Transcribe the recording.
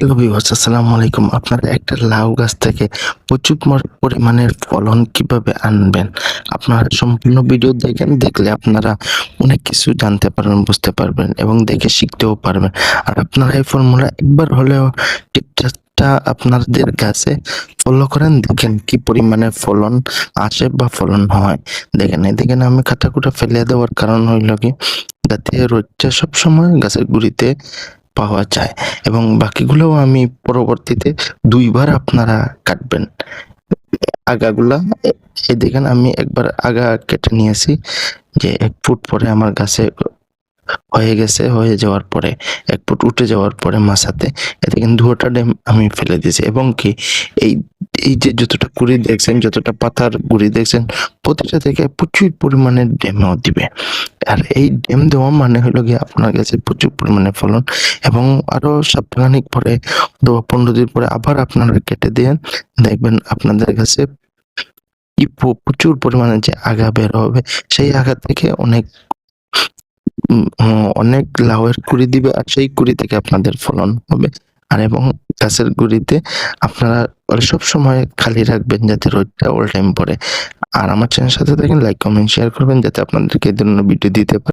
Hello viewers, আসসালামু আলাইকুম। আপনারা একটা লাউ গাছ থেকে প্রচুর পরিমাণের ফলন কীভাবে আনবেন? আপনারা সম্পূর্ণ ভিডিও দেখেন দেখলে আপনারা অনেক কিছু জানতে পারবেন, বুঝতে পারবেন এবং দেখে শিখতেও পারবেন। আর আপনারা এই ফর্মুলা একবার হলেও টিপটা আপনাদের গাছে ফলো করেন, দেখেন কি পরিমাণে ফলন আসে বা ফলন হয়। দেখেন দেখেন আমি কাটাকুটা ফেলে দেওয়ার কারণ হইল কি, যাতে রোদটা সবসময় গাছের গুড়িতে পাওয়া যায় এবং বাকিগুলোও আমি পরবর্তীতে দুইবার আপনারা কাটবেন। আগাগুলা এই দেখেন আমি একবার আগা কেটে নিয়েছি যে এক ফুট পরে আমার গাছে হয়ে গেছে, হয়ে যাওয়ার পরে, এক ফুট উঠে যাওয়ার পরে মাছাতে। এতে কিন্তু দুটা ডেম আমি ফেলে দিয়েছি এবং কি এই এই যে যতটা কুড়ি দেখছেন, যতটা পাতার গুড়ি দেখছেন, প্রতিটা থেকে প্রচুর পরিমাণে ডেমও দিবে। আর এই ডেম দেওয়া মানে হলো গিয়ে আপনার কাছে প্রচুর পরিমাণে ফলন এবং আরও সপ্তাহখানিক পরে পনেরো দিন পরে আবার আপনারা কেটে দেন দেখবেন আপনাদের কাছে প্রচুর পরিমাণে যে আগা বের হবে, সেই আগা থেকে অনেক অনেক লাউয়ের কুড়ি দিবে আর সেই কুড়ি থেকে আপনাদের ফলন হবে। আর এবং গাছের গুড়িতে আপনারা সব সময় খালি রাখবেন যাতে রোদটা অল টাইম পরে আর আমার চ্যানেল সাথে থাকেন লাইক কমেন্ট শেয়ার করবেন যাতে আপনাদেরকে এই ধরনের ভিডিও দিতে পারি।